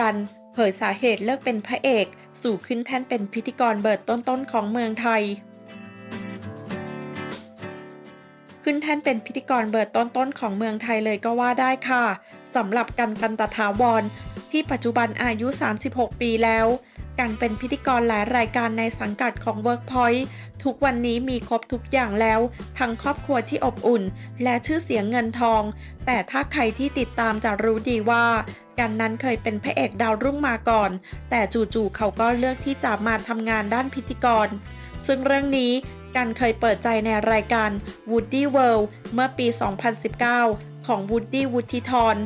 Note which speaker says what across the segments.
Speaker 1: กันเผยสาเหตุเลิกเป็นพระเอก สู่ขึ้นแท่นเป็นพิธีกรเบิร์ดต้นๆของเมืองไทย ขึ้นแท่นเป็นพิธีกรเบิร์ดต้นๆของเมืองไทยเลยก็ว่าได้ค่ะสำหรับกันกันตถาวรที่ปัจจุบันอายุ 36 ปีแล้ว กันเป็นพิธีกรหลายรายการในสังกัดของ Workpoint ทุกวันนี้มีครบทุกอย่างแล้ว ทั้งครอบครัวที่อบอุ่น และชื่อเสียงเงินทอง แต่ถ้าใครที่ติดตามจะรู้ดีว่ากันนั้นเคยเป็นพระเอกดาวรุ่งมาก่อน แต่จู่ๆเขาก็เลือกที่จะมาทำงานด้านพิธีกร ซึ่งเรื่องนี้กันเคยเปิดใจในรายการ Woody World เมื่อปี 2019 ของ Woody วุฒิธร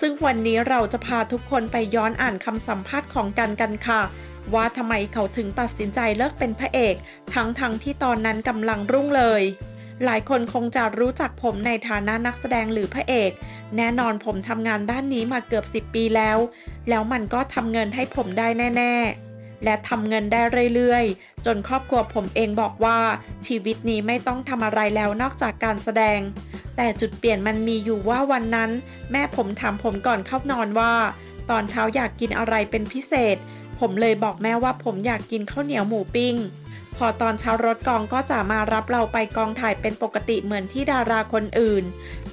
Speaker 1: ซึ่งวันนี้เราจะพาทุกคนไปย้อนอ่านคำสัมภาษณ์ของกันกันค่ะ ว่าทำไมเขาถึงตัดสินใจเลิกเป็นพระเอก ทั้งทั้งที่ตอนนั้นกำลังรุ่งเลย หลายคนคงจะรู้จักผมในฐานะนักแสดงหรือพระเอก แน่นอนผมทำงานด้านนี้มาเกือบ 10 ปีแล้ว แล้วมันก็ทำเงินให้ผมได้แน่ ๆ และทำเงินได้เรื่อยๆ จนครอบครัวผมเองบอกว่าชีวิตนี้ไม่ต้องทำอะไรแล้วนอกจากการแสดง แต่จุดเปลี่ยนมันมีอยู่ว่าวันนั้น แม่ผมถามผมก่อนเข้านอนว่า ตอนเช้าอยากกินอะไรเป็นพิเศษ ผมเลยบอกแม่ว่าผมอยากกินข้าวเหนียวหมูปิ้ง พอตอนเช้ารถกองก็จะมารับเราไปกองถ่ายเป็นปกติเหมือนที่ดาราคนอื่น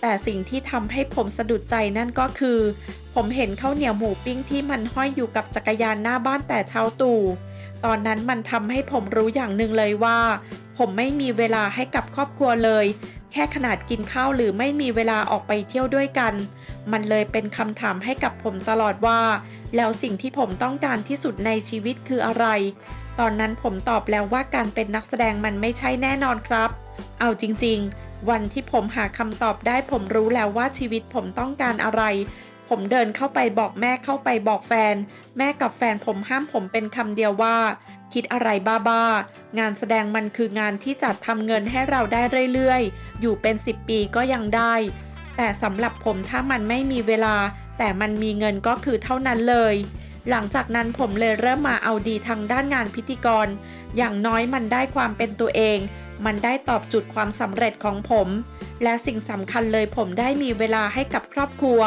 Speaker 1: แต่สิ่งที่ทำให้ผมสะดุดใจนั่นก็คือ ผมเห็นข้าวเหนียวหมูปิ้งที่มันห้อยอยู่กับจักรยานหน้าบ้านแต่เช้าตู่ตอนนั้นมันทำให้ผมรู้อย่างหนึ่งเลยว่า ผมไม่มีเวลาให้กับครอบครัวเลย ค่ขนาดกินข้าวหรือไม่มีเวลาออกไปเที่ยวด้วยกัน มันเลยเป็นคำถามให้กับผมตลอดว่า แล้วสิ่งที่ผมต้องการที่สุดในชีวิตคืออะไร ตอนนั้นผมตอบแล้วว่าการเป็นนักแสดงมันไม่ใช่แน่นอนครับ เอาจริง ๆ วันที่ผมหาคำตอบได้ผมรู้แล้วว่าชีวิตผมต้องการอะไรผมเดินเข้าไปบอกแม่เข้าไปบอกแฟน แม่กับแฟนผมห้ามผมเป็นคำเดียวว่า คิดอะไรบ้าๆ งานแสดงมันคืองานที่จะทำเงินให้เราได้เรื่อยๆ อยู่เป็น 10 ปีก็ยังได้ แต่สำหรับผมถ้ามันไม่มีเวลา แต่มันมีเงินก็คือเท่านั้นเลย หลังจากนั้นผมเลยเริ่มมาเอาดีทางด้านงานพิธีกร อย่างน้อยมันได้ความเป็นตัวเอง มันได้ตอบจุดความสำเร็จของผม และสิ่งสำคัญเลยผมได้มีเวลาให้กับครอบครัว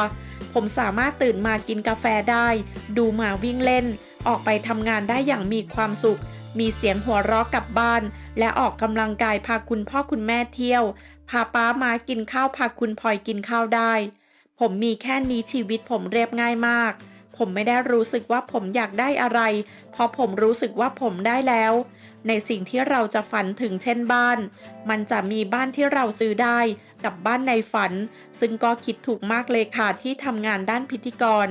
Speaker 1: ผมสามารถตื่นมากินกาแฟได้ ดูหมาวิ่งเล่น ออกไปทำงานได้อย่างมีความสุข มีเสียงหัวเราะกลับบ้าน และออกกำลังกายพาคุณพ่อคุณแม่เที่ยว พาป้ามากินข้าวพาคุณพลอยกินข้าวได้ ผมมีแค่นี้ชีวิตผมเรียบง่ายมาก ผมไม่ได้รู้สึกว่าผมอยากได้อะไร เพราะผมรู้สึกว่าผมได้แล้ว ในสิ่งที่เราจะฝันถึงเช่นบ้าน มันจะมีบ้านที่เราซื้อได้ กับบ้านในฝัน ซึ่งก็คิดถูกมากเลยค่ะที่ทำงานด้านพิธีกร